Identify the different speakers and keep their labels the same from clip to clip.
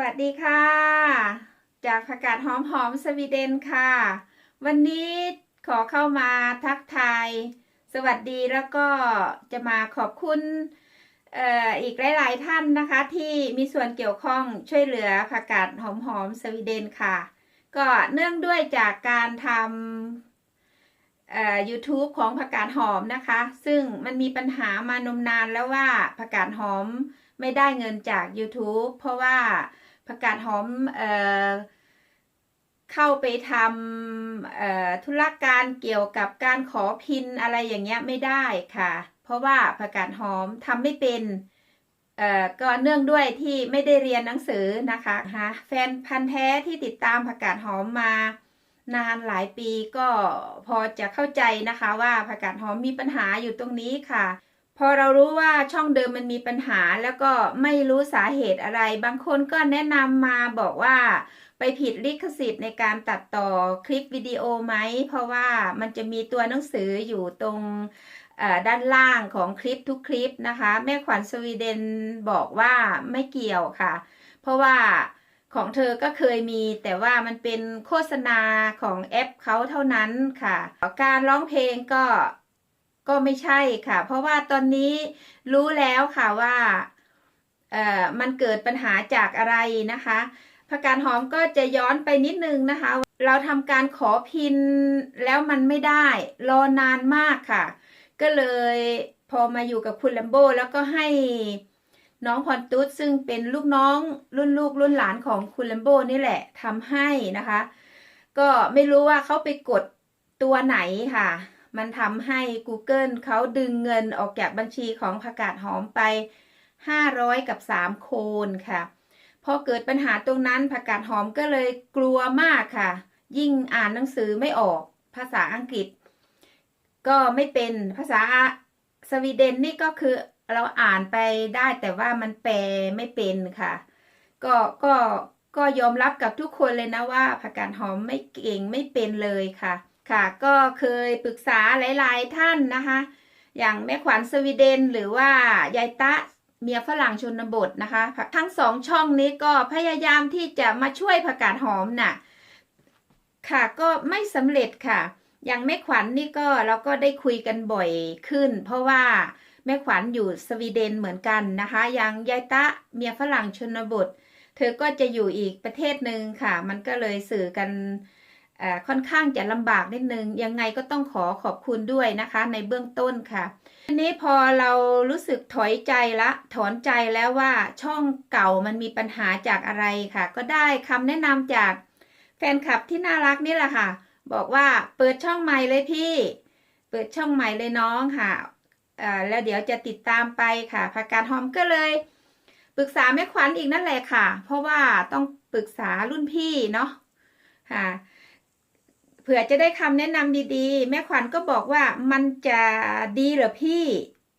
Speaker 1: วัสดีค่ะ จากผักกาดหอมหอมสวีเดนค่ะ วันนี้ขอเข้ามาทักทาย สวัสดีแล้วก็จะมาขอบคุณเอ่ออีกหลาย ๆ ท่านนะคะ ที่มีส่วนเกี่ยวข้องช่วยเหลือผักกาดหอมหอมสวีเดนค่ะ ก็เนื่องด้วยจากการทำเอ่อ YouTube ของผักกาดหอมนะคะ ซึ่งมันมีปัญหามานมนานแล้วว่าผักกาดหอมไม่ได้เงินจาก YouTube เพราะว่า ผักกาดหอมเอ่อเข้าไปทำธุรการเกี่ยวกับการขอพินอะไรอย่างเงี้ยไม่ได้ค่ะ เพราะว่าผักกาดหอมทำไม่เป็นเอ่อก็เนื่องด้วยที่ไม่ได้เรียนหนังสือนะคะฮะแฟนพันธ์แท้ที่ติดตามผักกาดหอมมานานหลายปีก็พอจะเข้าใจนะคะว่าผักกาดหอมมีปัญหาอยู่ตรงนี้ค่ะ พอเรารู้ว่าช่องเดิมมันมีปัญหาแล้วก็ไม่รู้สาเหตุอะไร บางคนก็แนะนำมาบอกว่าไปผิดลิขสิทธิ์ในการตัดต่อคลิปวิดีโอไหม เพราะว่ามันจะมีตัวหนังสืออยู่ตรงด้านล่างของคลิปทุกคลิปนะคะ แม่ขวัญสวีเดนบอกว่าไม่เกี่ยวค่ะ เพราะว่าของเธอก็เคยมีแต่ว่ามันเป็นโฆษณาของแอปเขาเท่านั้นค่ะ การร้องเพลงก็ ก็ไม่ใช่ค่ะ เพราะว่าตอนนี้รู้แล้วค่ะว่าเอ่อมันเกิดปัญหาจากอะไรนะคะผักกาดหอมก็จะย้อนไปนิดนึงนะคะ เราทำการขอพินแล้วมันไม่ได้ รอนานมากค่ะ ก็เลยพอมาอยู่กับคุณแลมโบแล้วก็ให้น้องพรตุ๊ดซึ่งเป็นลูกน้องรุ่นลูกรุ่นหลานของคุณแลมโบนี่แหละทำให้นะคะ ก็ไม่รู้ว่าเขาไปกดตัวไหนค่ะ มันทำให้ Google เขาดึงเงินออกจากบัญชีของผักกาดหอมไป 500 กับ 3 โคนค่ะ พอเกิดปัญหาตรงนั้นผักกาดหอมก็เลยกลัวมากค่ะ ยิ่งอ่านหนังสือไม่ออก ภาษาอังกฤษ ก็ไม่เป็นภาษาสวีเดนนี่ก็คือเราอ่านไปได้แต่ว่ามันแปลไม่เป็นค่ะ ก็ก็ก็ยอมรับกับทุกคนเลยนะว่าผักกาดหอมไม่เก่งไม่เป็นเลยค่ะ ค่ะ ก็เคยปรึกษาหลาย ๆ ท่านนะคะ อย่างแม่ขวัญสวีเดนหรือว่ายายตะเมียฝรั่งชนบทนะคะ ทั้งสองช่องนี้ก็พยายามที่จะมาช่วยผักกาดหอมน่ะ ค่ะก็ไม่สำเร็จค่ะ อย่างแม่ขวัญนนี่ก็เราก็ได้คุยกันบ่อยขึ้น เพราะว่าแม่ขวัญอยู่สวีเดนเหมือนกันนะคะ อย่างยายตะเมียฝรั่งชนบท เธอก็จะอยู่อีกประเทศหนึ่งค่ะ มันก็เลยสื่อกัน ค่อนข้างจะลำบากนิดนึง ยังไงก็ต้องขอขอบคุณด้วยนะคะ ในเบื้องต้นค่ะทีนี้พอเรารู้สึกถอยใจละถอนใจแล้วว่าช่องเก่ามันมีปัญหาจากอะไรค่ะ ก็ได้คำแนะนำจากแฟนคลับที่น่ารักนี่แหละค่ะ บอกว่าเปิดช่องใหม่เลยพี่ เปิดช่องใหม่เลยน้องค่ะแล้วเดี๋ยวจะติดตามไปค่ะผักกาดหอมก็เลยปรึกษาแม่ขวัญอีกนั่นแหละค่ะ เพราะว่าต้องปรึกษารุ่นพี่เนาะค่ะ เผื่อจะได้คำแนะนำดีๆ แม่ขวัญก็บอกว่ามันจะดีเหรอพี่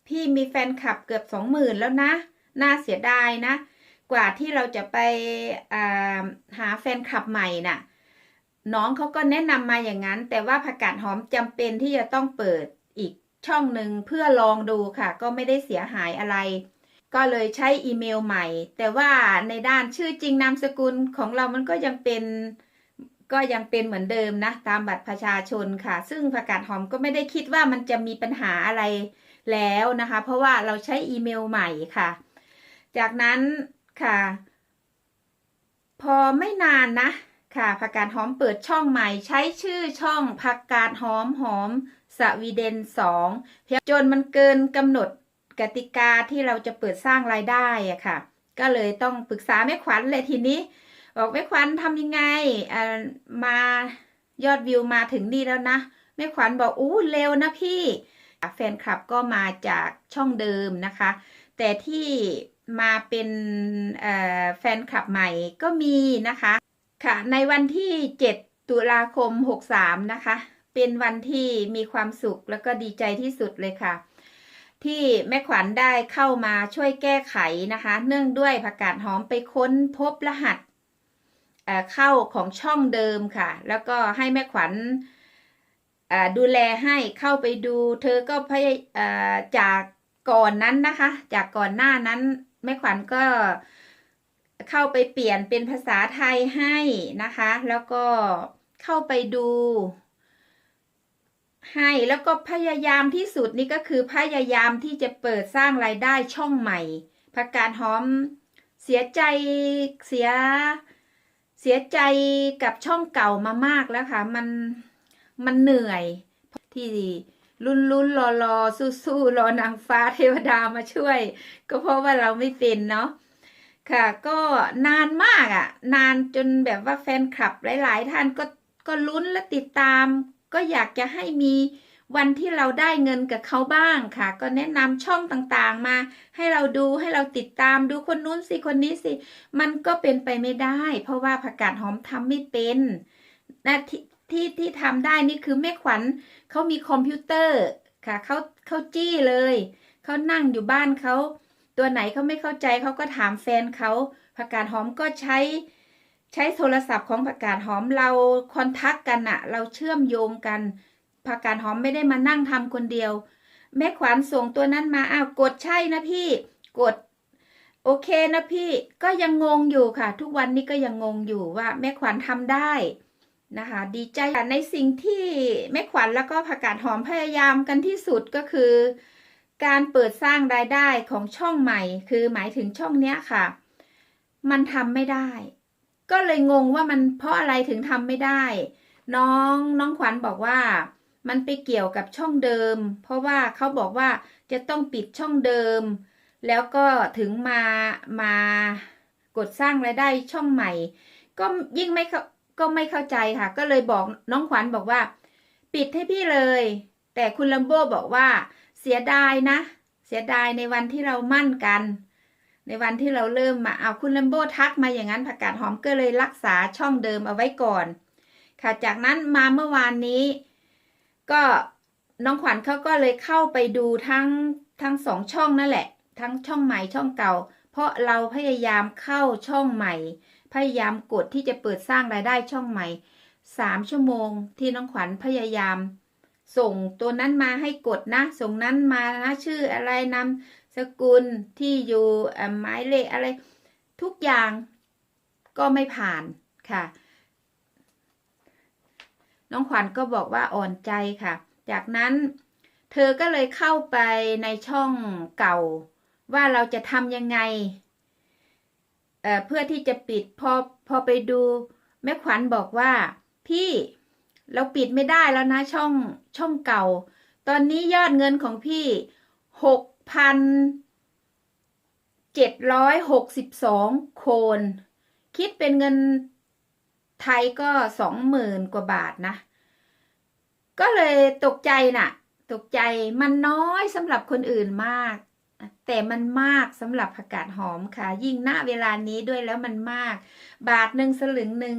Speaker 1: พี่มีแฟนคลับเกือบสองหมื่นแล้วนะ น่าเสียดายนะ กว่าที่เราจะไปาหาแฟนคลับใหม่น่ะ น้องเขาก็แนะนำมาอย่างนั้น แต่ว่าผักกาดหอมจำเป็นที่จะต้องเปิดอีกช่องหนึ่งเพื่อลองดูค่ะ ก็ไม่ได้เสียหายอะไร ก็เลยใช้อีเมลใหม่ แต่ว่าในด้านชื่อจริงนามสกุลของเรามันก็ยังเป็น ก็ยังเป็นเหมือนเดิมนะตามบัตรประชาชนค่ะ ซึ่งผักกาดหอมก็ไม่ได้คิดว่ามันจะมีปัญหาอะไรแล้วนะคะ เพราะว่าเราใช้อีเมลใหม่ค่ะ จากนั้นค่ะ พอไม่นานนะค่ะผักกาดหอมเปิดช่องใหม่ ใช้ชื่อช่องผักกาดหอมหอมสวีเดนสองเพียงจนมันเกินกำหนดกติกาที่เราจะเปิดสร้างรายได้อะค่ะ ก็เลยต้องปรึกษาแม่ขวัญเลยทีนี้ บอกแม่ขวัญทำยังไงอ่ามายอดวิวมาถึงนี่แล้วนะแม่ขวัญบอกอู้เร็วนะพี่แฟนคลับก็มาจากช่องเดิมนะคะ แต่ที่มาเป็นแฟนคลับใหม่ก็มีนะคะค่ะในวันที่ 7 ตุลาคม 63 นะคะ เป็นวันที่มีความสุขแล้วก็ดีใจที่สุดเลยค่ะ ที่แม่ขวัญได้เข้ามาช่วยแก้ไขนะคะ เนื่องด้วยผักกาดหอมไปค้นพบรหัส เข้าของช่องเดิมค่ะ แล้วก็ให้แม่ขวัญดูแลให้เข้าไปดู เธอก็พยายเอ่อจากก่อนนั้นนะคะ จากก่อนหน้านั้นแม่ขวัญก็เข้าไปเปลี่ยนเป็นภาษาไทยให้นะคะ แล้วก็เข้าไปดู ให้แล้วก็พยายามที่สุดนี่ก็คือพยายามที่จะเปิดสร้างรายได้ช่องใหม่ผักกาดหอมเสียใจเสีย เสียใจกับช่องเก่ามามากแล้วค่ะ มันมันเหนื่อยที่ลุ้นลุ้นรอรอสู้สู้รอนางฟ้าเทวดามาช่วย ก็เพราะว่าเราไม่เป็นเนาะค่ะ ก็นานมากอะ่ะ นานจนแบบว่าแฟนคลับหลาย ๆ ท่านก็ก็ลุ้นและติดตาม ก็อยากจะให้มี วันที่เราได้เงินกับเขาบ้างค่ะ ก็แนะนำช่องต่างๆมา ให้เราดูให้เราติดตามดูคนนู้นสิคนนี้สิ มันก็เป็นไปไม่ได้ เพราะว่าผักกาดหอมทำไม่เป็นนะที่ที่ที่ทำได้นี่คือแม่ขวัญเขามีคอมพิวเตอร์ค่ะเขาเขาจี้เลยเขานั่งอยู่บ้านเขาตัวไหนเขาไม่เข้าใจเขาก็ถามแฟนเขาผักกาดหอมก็ใช้ใช้โทรศัพท์ของผักกาดหอมเราคอนทักกันอะเราเชื่อมโยงกัน ผักกาดหอมไม่ได้มานั่งทำคนเดียว แม่ขวัญส่งตัวนั้นมาอ้าวกดใช่นะพี่ กด โอเคนะพี่ก็ยังงงอยู่ค่ะ ทุกวันนี้ก็ยังงงอยู่ว่า แม่ขวัญทำได้นะคะ ดีใจในสิ่งที่แม่ขวัญแล้วก็ผักกาดหอมพยายามกันที่สุดก็คือ การเปิดสร้างรายได้ของช่องใหม่ คือหมายถึงช่องเนี้ยค่ะ มันทำไม่ได้ ก็เลยงงว่ามันเพราะอะไรถึงทำไม่ได้ น้องน้องขวัญบอกว่า มันไปเกี่ยวกับช่องเดิม เพราะว่าเขาบอกว่าจะต้องปิดช่องเดิม แล้วก็ถึงมามากดสร้างรายได้ช่องใหม่ ก็ยิ่งไม่เขาก็ไม่เข้าใจค่ะ ก็เลยบอกน้องขวัญบอกว่า ปิดให้พี่เลย แต่คุณลัมโบบอกว่าเสียดายนะ เสียดายในวันที่เรามั่นกัน ในวันที่เราเริ่มมาเอาคุณลัมโบทักมาอย่างนั้นผักกาดหอมก็เลยรักษาช่องเดิมเอาไว้ก่อน ค่ะจากนั้นมาเมื่อวานนี้ ก็น้องขวัญเขาก็เลยเข้าไปดูทั้งทั้งสองช่องนั่นแหละ ทั้งช่องใหม่ช่องเก่า เพราะเราพยายามเข้าช่องใหม่ พยายามกดที่จะเปิดสร้างรายได้ช่องใหม่สามชั่วโมงที่น้องขวัญพยายาม ส่งตัวนั้นมาให้กดนะ ส่งนั้นมานะชื่ออะไรนำสกุลที่อยู่หมายเลขอะไร ทุกอย่างก็ไม่ผ่านค่ะ น้องขวัญก็บอกว่าอ่อนใจค่ะ จากนั้นเธอก็เลยเข้าไปในช่องเก่า ว่าเราจะทำยังไงเอ่อเพื่อที่จะปิดพอพอไปดูแม่ขวัญบอกว่า พี่เราปิดไม่ได้แล้วนะช่องช่องเก่า ตอนนี้ยอดเงินของพี่หกพันเจ็ดร้อยหกสิบสองโคน คิดเป็นเงิน ไทยก็สองหมื่นกว่าบาทนะ ก็เลยตกใจน่ะ ตกใจมันน้อยสำหรับคนอื่นมาก แต่มันมากสำหรับผักกาดหอมค่ะ ยิ่งณเวลานี้ด้วยแล้วมันมาก บาทหนึ่งสลึงหนึ่ง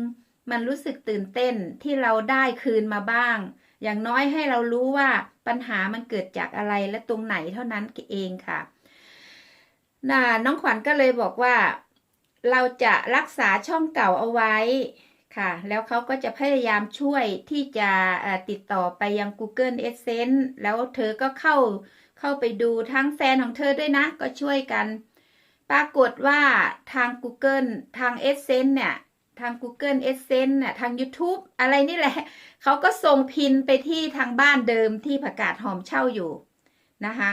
Speaker 1: มันรู้สึกตื่นเต้นที่เราได้คืนมาบ้าง อย่างน้อยให้เรารู้ว่าปัญหามันเกิดจากอะไรและตรงไหนเท่านั้นเองค่ะน่ะน้องขวัญก็เลยบอกว่า เราจะรักษาช่องเก่าเอาไว้ ค่ะ แล้วเขาก็จะพยายามช่วยที่จะติดต่อไปยัง Google Adsense แล้วเธอก็เข้าเข้าไปดูทั้งแฟนของเธอด้วยนะ ก็ช่วยกัน ปรากฏว่าทาง Google ทาง Adsense เนี่ย ทาง Google Adsense น่ะทาง YouTube อะไรนี่แหละ เขาก็ส่งพินไปที่ทางบ้านเดิมที่ผักกาดหอมเช่าอยู่นะคะ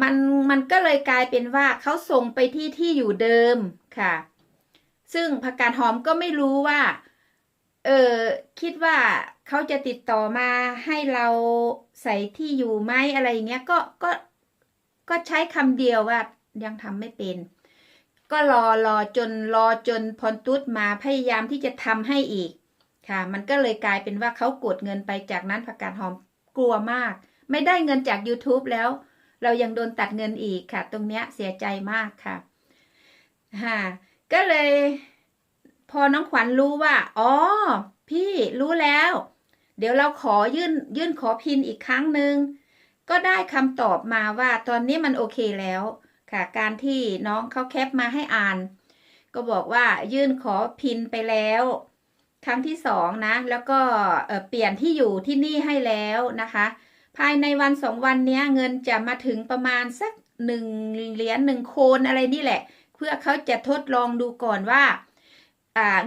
Speaker 1: มันมันก็เลยกลายเป็นว่าเขาส่งไปที่ที่อยู่เดิมค่ะ ซึ่งผักกาดหอมก็ไม่รู้ว่า เออคิดว่าเขาจะติดต่อมาให้เราใส่ที่อยู่ไหมอะไรอย่างเงี้ยก็ก็ก็ใช้คำเดียวว่ายังทำไม่เป็น ก็รอรอจนรอจนพรตุดมาพยายามที่จะทำให้อีกค่ะ มันก็เลยกลายเป็นว่าเขากดเงินไปจากนั้นผักกาดหอมกลัวมาก ไม่ได้เงินจาก YouTube แล้ว เรายังโดนตัดเงินอีกค่ะ ตรงเนี้ยเสียใจมากค่ะฮะ ก็เลย พอน้องขวัญรู้ว่า อ๋อ พี่รู้แล้ว เดี๋ยวเราขอยื่นยื่นขอพินอีกครั้งหนึ่งก็ได้คำตอบมาว่าตอนนี้มันโอเคแล้วค่ะ การที่น้องเขาแคปมาให้อ่าน ก็บอกว่ายื่นขอพินไปแล้ว ครั้งที่สองนะ แล้วก็เปลี่ยนที่อยู่ที่นี่ให้แล้วนะคะ ภายในวันสองวันนี้เงินจะมาถึงประมาณสักหนึ่งเหรียญหนึ่งโคนอะไรนี่แหละ พื่อเขาจะทดลองดูก่อนว่า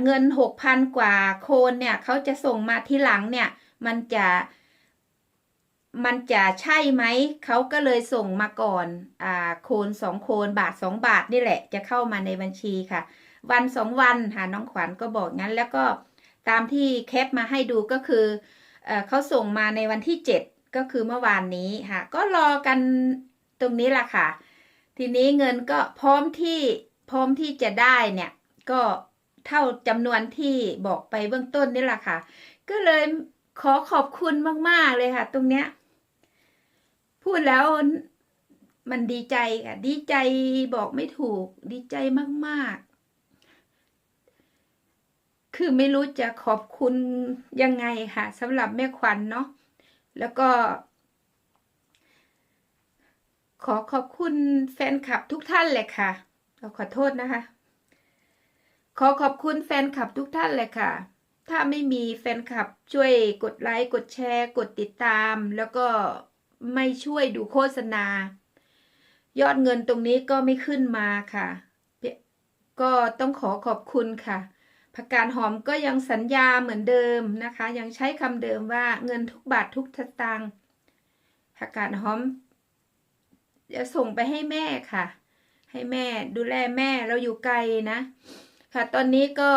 Speaker 1: เงินหกพันกว่าโคนเนี่ยเขาจะส่งมาที่หลังเนี่ย มันจะมันจะใช่ไหม เขาก็เลยส่งมาก่อนอ่าโคนสองโคนบาทสองบาทนี่แหละ จะเข้ามาในบัญชีค่ะ วันสองวันหาน้องขวัญก็บอกงั้น แล้วก็ตามที่แคปมาให้ดูก็คือเอเขาส่งมาในวันที่เจ็ดก็คือเมื่อวานนี้ค่ะ ก็รอกันตรงนี้แหละค่ะ ทีนี้เงินก็พร้อมที่พร้อมที่จะได้เนี่ย ก็เท่าจำนวนที่บอกไปเบื้องต้นนี่แหละค่ะ ก็เลยขอขอบคุณมาก ๆ เลยค่ะ ตรงเนี้ย พูดแล้วมันดีใจค่ะ ดีใจบอกไม่ถูก ดีใจมากๆ คือไม่รู้จะขอบคุณยังไงค่ะสำหรับแม่ขวัญเนาะแล้วก็ ขอขอบคุณแฟนคลับทุกท่านเลยค่ะเราขอโทษนะคะ ขอขอบคุณแฟนคลับทุกท่านเลยค่ะ ถ้าไม่มีแฟนคลับช่วยกดไลค์กดแชร์ กดติดตาม แล้วก็ไม่ช่วยดูโฆษณา ยอดเงินตรงนี้ก็ไม่ขึ้นมาค่ะ ก็ต้องขอขอบคุณค่ะผักกาดหอมก็ยังสัญญาเหมือนเดิมนะคะ ยังใช้คำเดิมว่าเงินทุกบาททุกสตางค์ผักกาดหอม จะส่งไปให้แม่ค่ะ ให้แม่ดูแลแม่เราอยู่ไกลนะ ค่ะ ตอนนี้ก็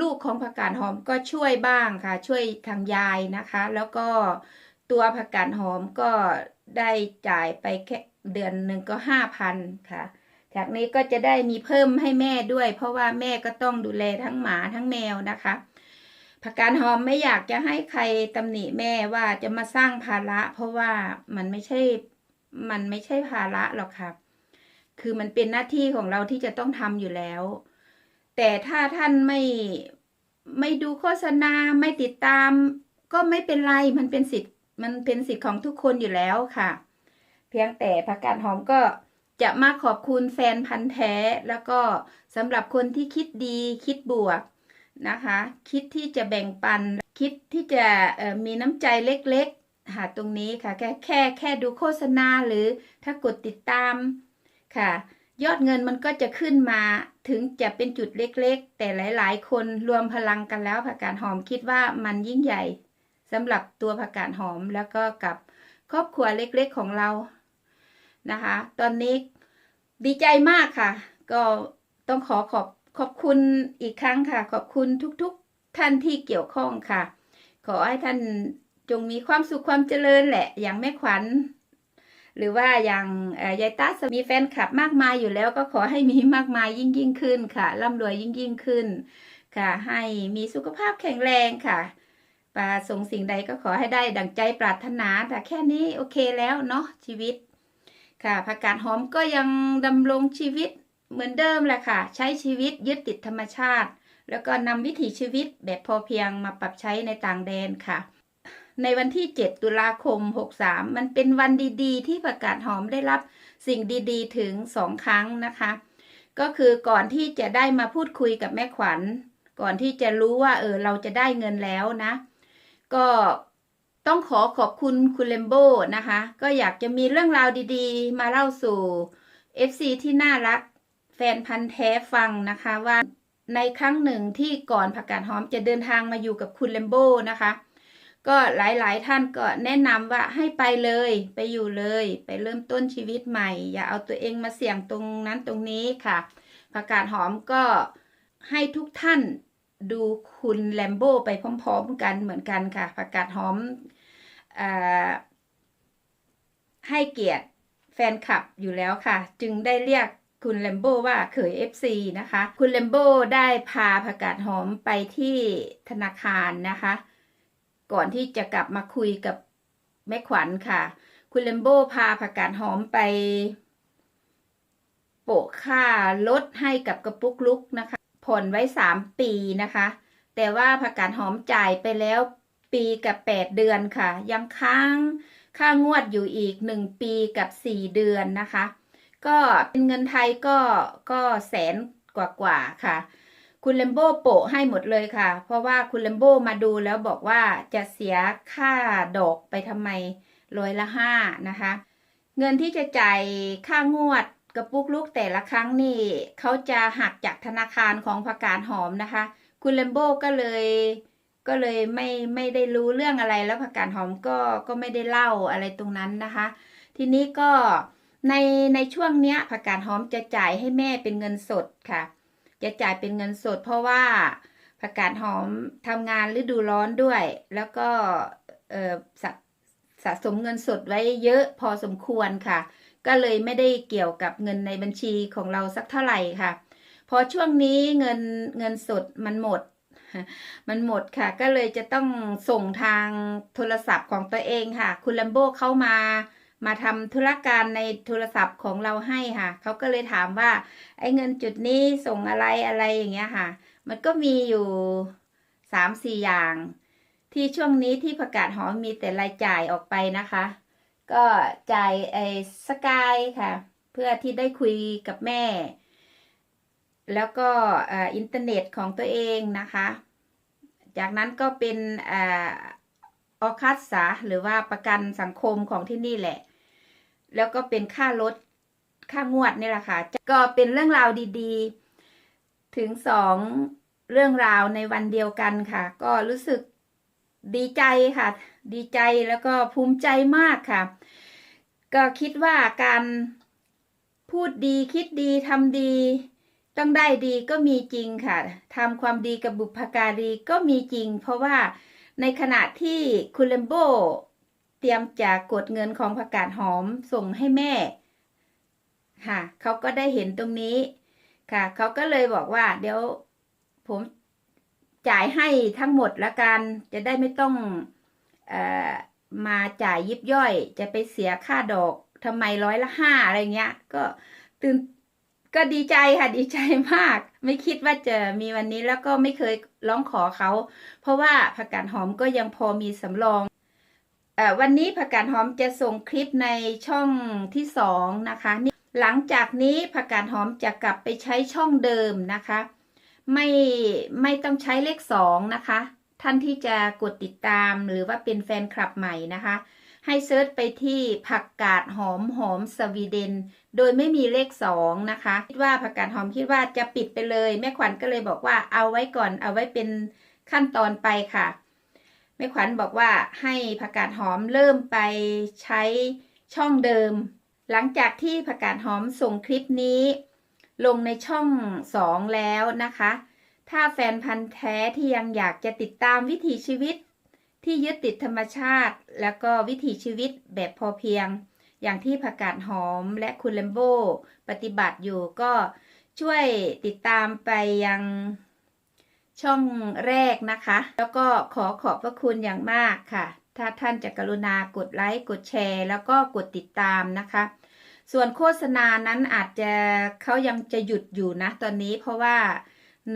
Speaker 1: ลูกของผักกาดหอมก็ช่วยบ้างค่ะ ช่วยทางยายนะคะ แล้วก็ตัวผักกาดหอมก็ได้จ่ายไปแค่เดือนหนึ่งก็ห้าพันค่ะ จากนี้ก็จะได้มีเพิ่มให้แม่ด้วย เพราะว่าแม่ก็ต้องดูแลทั้งหมาทั้งแมวนะคะ ผักกาดหอมไม่อยากจะให้ใครตำหนิแม่ว่าจะมาสร้างภาระ เพราะว่ามันไม่ใช่ มันไม่ใช่ภาระหรอกค่ะคือมันเป็นหน้าที่ของเราที่จะต้องทำอยู่แล้ว แต่ถ้าท่านไม่ไม่ดูโฆษณาไม่ติดตาม ก็ไม่เป็นไรมันเป็นสิทธิ์มันเป็นสิทธิ์ของทุกคนอยู่แล้วค่ะ เพียงแต่ผักกาดหอมก็จะมาขอบคุณแฟนพันธ์แท้ แล้วก็สำหรับคนที่คิดดีคิดบวก นะคะ คิดที่จะแบ่งปัน คิดที่จะมีน้ำใจเล็กๆ หาตรงนี้ค่ะ แค่แค่แค่ดูโฆษณาหรือถ้ากดติดตามค่ะ ยอดเงินมันก็จะขึ้นมาถึงจะเป็นจุดเล็กๆ แต่หลายๆ คนรวมพลังกันแล้วผักกาดหอมคิดว่ามันยิ่งใหญ่สำหรับตัวผักกาดหอมแล้วก็กับครอบครัวเล็กๆของเรานะคะ ตอนนี้ดีใจมากค่ะ ก็ต้องขอขอบ ขอบคุณอีกครั้งค่ะ ขอบคุณทุกๆท่านที่เกี่ยวข้องค่ะ ขอให้ท่านจงมีความสุขความเจริญแหละ อย่างแม่ขวัญ หรือว่าอย่างยายตัสมีแฟนคลับมากมายอยู่แล้วก็ขอให้มีมากมายยิ่งยิ่งขึ้นค่ะร่ำรวยยิ่งยิ่งขึ้น ค่ะ ให้มีสุขภาพแข็งแรงค่ะประสงค์สิ่งใดก็ขอให้ได้ดังใจปรารถนาแต่แค่นี้โอเคแล้วเนาะชีวิต ค่ะผักกาดหอมก็ยังดำรงชีวิต เหมือนเดิมแหละค่ะ ใช้ชีวิตยึดติดธรรมชาติ แล้วก็นำวิถีชีวิตแบบพอเพียงมาปรับใช้ในต่างแดนค่ะ ในวันที่ 7 ตุลาคม 63 มันเป็นวันดีๆ ที่ผักกาดหอมได้รับสิ่งดีๆ ถึง 2 ครั้งนะคะ ก็คือก่อนที่จะได้มาพูดคุยกับแม่ขวัญ ก่อนที่จะรู้ว่าเออเราจะได้เงินแล้วนะ ก็ต้องขอขอบคุณคุณเลมโบนะคะ ก็อยากจะมีเรื่องราวดีๆ มาเล่าสู่ FC ที่น่ารัก แฟนพันธ์แท้ฟังนะคะว่าในครั้งหนึ่งที่ก่อนผักกาดหอมจะเดินทางมาอยู่กับคุณเลมโบนะคะ ก็หลายๆท่านก็แนะนำว่าให้ไปเลยไปอยู่เลย ไปเริ่มต้นชีวิตใหม่ อย่าเอาตัวเองมาเสี่ยงตรงนั้นตรงนี้ค่ะผักกาดหอมก็ให้ทุกท่านดูคุณแลมโบไปพร้อมๆกันเหมือนกันค่ะผักกาดหอมอให้เกียรติแฟนคลับอยู่แล้วค่ะ จึงได้เรียก คุณแลมโบว่าเขย FC นะคะ คุณแลมโบได้พาผักกาดหอมไปที่ธนาคารนะคะ ก่อนที่จะกลับมาคุยกับแม่ขวัญค่ะ คุณเลมโบพาผักกาดหอมไป โปะค่ารถให้กับกระปุกลุกนะคะ ผ่อนไว้สามปีนะคะ แต่ว่าผักกาดหอมจ่ายไปแล้วปีกับแปดเดือนค่ะ ยังค้างค่างวดอยู่อีกหนึ่งปีกับสี่เดือนนะคะ ก็เป็นเงินไทยก็ก็แสนกว่ากว่าๆค่ะ คุณเลมโบโปะให้หมดเลยค่ะ เพราะว่าคุณเลมโบมาดูแล้วบอกว่าจะเสียค่าดอกไปทำไมร้อยละห้านะคะ เงินที่จะจ่ายค่างวดกระปุกลูกแต่ละครั้งนี่เขาจะหักจากธนาคารของผักกาดหอมนะคะ คุณเลมโบก็เลยก็เลยไม่ไม่ได้รู้เรื่องอะไรแล้วผักกาดหอมก็ก็ไม่ได้เล่าอะไรตรงนั้นนะคะ ทีนี้ก็ ในในช่วงเนี้ยผักกาดหอมจะจ่ายให้แม่เป็นเงินสดค่ะ จะจ่ายเป็นเงินสด เพราะว่าผักกาดหอมทำงานฤดูร้อนด้วย แล้วก็เออสะสะสมเงินสดไว้เยอะพอสมควรค่ะ ก็เลยไม่ได้เกี่ยวกับเงินในบัญชีของเราสักเท่าไหร่ค่ะ พอช่วงนี้เงินเงินสดมันหมด มันหมดค่ะ ก็เลยจะต้องส่งทางโทรศัพท์ของตัวเองค่ะ คุณลัมโบเข้ามา มาทำธุรการในโทรศัพท์ของเราให้ค่ะ เขาก็เลยถามว่า ไอ้เงินจุดนี้ส่งอะไรอะไรอย่างเงี้ยค่ะ มันก็มีอยู่สามสี่อย่าง ที่ช่วงนี้ที่ประกาศหอมมีแต่รายจ่ายออกไปนะคะ ก็จ่ายไอ้สกายค่ะ เพื่อที่ได้คุยกับแม่ แล้วก็อินเทอร์เน็ตของตัวเองนะคะ จากนั้นก็เป็นออออคัสสาหรือว่าประกันสังคมของที่นี่แหละ แล้วก็เป็นค่ารถค่างวดนี่แหละค่ะ ก็เป็นเรื่องราวดีๆ ถึงสองเรื่องราวในวันเดียวกันค่ะ ก็รู้สึกดีใจค่ะ ดีใจแล้วก็ภูมิใจมากค่ะ ก็คิดว่าการพูดดีคิดดีทำดี ต้องได้ดีก็มีจริงค่ะทำความดีกับบุพการีก็มีจริง เพราะว่าในขณะที่คุณเลมโบ เตรียมจะกดเงินของผักกาดหอมส่งให้แม่ ค่ะเขาก็ได้เห็นตรงนี้ค่ะเขาก็เลยบอกว่า เดี๋ยวผมจ่ายให้ทั้งหมดละกัน จะได้ไม่ต้องออมาจ่ายยิบย่อย จะไปเสียค่าดอกทำไมร้อยละห้าอะไรเงี้ย ก็ตื่นก็ดีใจค่ะดีใจมาก ไม่คิดว่าจะมีวันนี้แล้วก็ไม่เคยร้องขอเขา เพราะว่าผักกาดหอมก็ยังพอมีสำรอง วันนี้ผักกาดหอมจะส่งคลิปในช่องที่สองนะคะนี่หลังจากนี้ผักกาดหอมจะกลับไปใช้ช่องเดิมนะคะ ไม่ไม่ต้องใช้เลขสองนะคะ ท่านที่จะกดติดตามหรือว่าเป็นแฟนคลับใหม่นะคะ ให้เซิร์ชไปที่ผักกาดหอมหอมสวีเดน โดยไม่มีเลขสองนะคะคิดว่าผักกาดหอมคิดว่าจะปิดไปเลย แม่ขวัญก็เลยบอกว่าเอาไว้ก่อนเอาไว้เป็นขั้นตอนไปค่ะ แม่ขวัญบอกว่าให้ผักกาดหอมเริ่มไปใช้ช่องเดิม หลังจากที่ผักกาดหอมส่งคลิปนี้ ลงในช่องสองแล้วนะคะ ถ้าแฟนพันธ์แท้ที่ยังอยากจะติดตามวิถีชีวิต ที่ยึดติดธรรมชาติ แล้วก็วิถีชีวิตแบบพอเพียง อย่างที่ผักกาดหอมและคุณเลมโบปฏิบัติอยู่ก็ช่วยติดตามไปยัง ช่องแรกนะคะ แล้วก็ขอขอบพระคุณอย่างมากค่ะ ถ้าท่านจะกรุณากดไลค์กดแชร์ แล้วก็กดติดตามนะคะ ส่วนโฆษณานั้นอาจจะเขายังจะหยุดอยู่นะตอนนี้เพราะว่า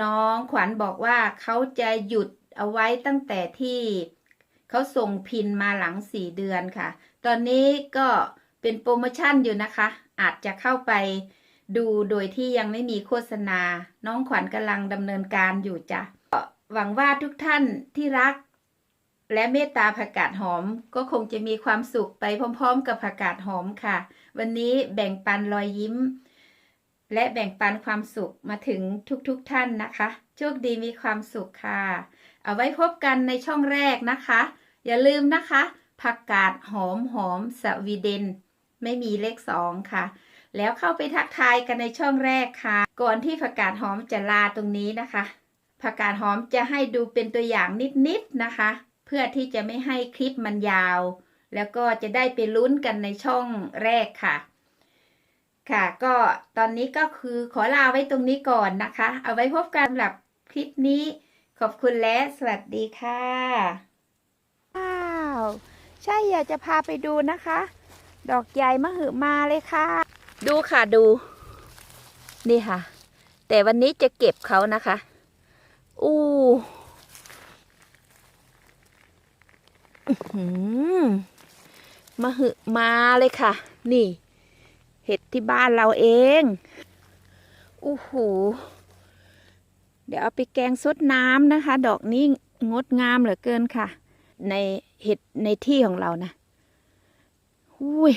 Speaker 1: น้องขวัญบอกว่าเขาจะหยุดเอาไว้ตั้งแต่ที่เขาส่งพินมาหลังสี่เดือนค่ะ ตอนนี้ก็เป็นโปรโมชั่นอยู่นะคะ อาจจะเข้าไป ดูโดยที่ยังไม่มีโฆษณา น้องขวัญกำลังดำเนินการอยู่จ้ะหวังว่าทุกท่านที่รัก และเมตตาผักกาดหอมก็คงจะมีความสุขไปพร้อม ๆ กับผักกาดหอมค่ะ วันนี้แบ่งปันรอยยิ้ม และแบ่งปันความสุขมาถึงทุกๆทท่านนะคะ โชคดีมีความสุขค่ะ เอาไว้พบกันในช่องแรกนะคะ อย่าลืมนะคะผักกาดหอมหอมสวีเดน ไม่มีเลขสองค่ะ แล้วเข้าไปทักทายกันในช่องแรกค่ะ ก่อนที่ผักกาดหอมจะลาตรงนี้นะคะผักกาดหอมจะให้ดูเป็นตัวอย่างนิดๆนะคะ เพื่อที่จะไม่ให้คลิปมันยาว แล้วก็จะได้ไปลุ้นกันในช่องแรกค่ะ ค่ะ ก็ตอนนี้ก็คือขอลาไว้ตรงนี้ก่อนนะคะ เอาไว้พบกันสำหรับคลิปนี้ ขอบคุณและสวัสดีค่ะว้าวใช่อยากจะพาไปดูนะคะ ดอกใหญ่มหึมาเลยค่ะ ดูค่ะดู นี่ค่ะ แต่วันนี้จะเก็บเขานะคะ อู้อื้อหือมหึมาเลยค่ะ นี่ เห็ดที่บ้านเราเองอู้หูเดี๋ยวเอาไปแกงซดน้ำนะคะ ดอกนี้งดงามเหลือเกินค่ะ ในเห็ดในที่ของเรานะอุ้ย